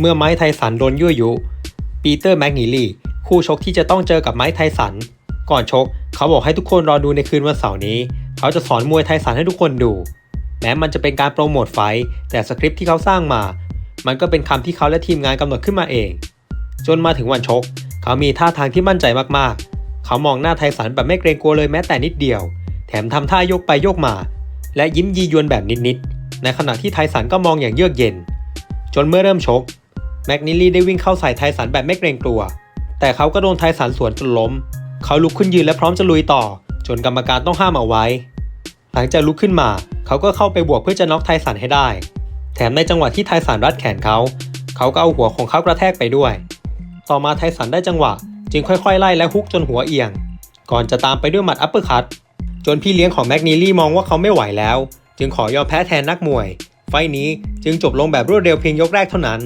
เมื่อไม้ไทสันโดนยั่วยุ ปีเตอร์แมกนีลีคู่ชกที่จะต้องเจอกับไม้ไทสัน ก่อนชก เขาบอกให้ทุกคนรอดูในคืนวันเสาร์นี้ เขาจะสอนมวยไทสันให้ทุกคนดู แม้มันจะเป็นการโปรโมทไฟแต่สคริปต์ที่เขาสร้างมา มันก็เป็นคำที่เขาและทีมงานกำหนดขึ้นมาเอง จนมาถึงวันชก เขามีท่าทางที่มั่นใจมากๆ เขามองหน้าไทสันแบบไม่เกรงกลัวเลยแม้แต่นิดเดียว แถมทำท่ายกไปยกมา และยิ้มยียวนแบบนิดๆในขณะที่ไทสันก็มองอย่างเยือกเย็น จนเมื่อเริ่มชก แม็กนิลลี่ได้วิ่งเข้าใส่ไทสันแบบไม่เกรงกลัว แต่เขาก็โดนไทสันสวนจนล้ม เขาลุกขึ้นยืนและพร้อมจะลุยต่อ จนกรรมการต้องห้ามเอาไว้ หลังจากลุกขึ้นมา เขาก็เข้าไปบวกเพื่อจะน็อกไทสันให้ได้ แถมในจังหวะที่ไทสันรัดแขนเขา เขาก็เอาหัวของเขากระแทกไปด้วย ต่อมาไทสันได้จังหวะ จึงค่อยๆไล่และฮุกจนหัวเอียง ก่อนจะตามไปด้วยหมัดอัปเปอร์คัตจนพี่เลี้ยงของแม็กนีลี่มองว่าเขาไม่ไหวแล้ว จึงขอยอมแพ้แทนนักมวย ไฟท์นี้จึงจบลงแบบรวดเร็วเพียงยกแรกเท่านั้น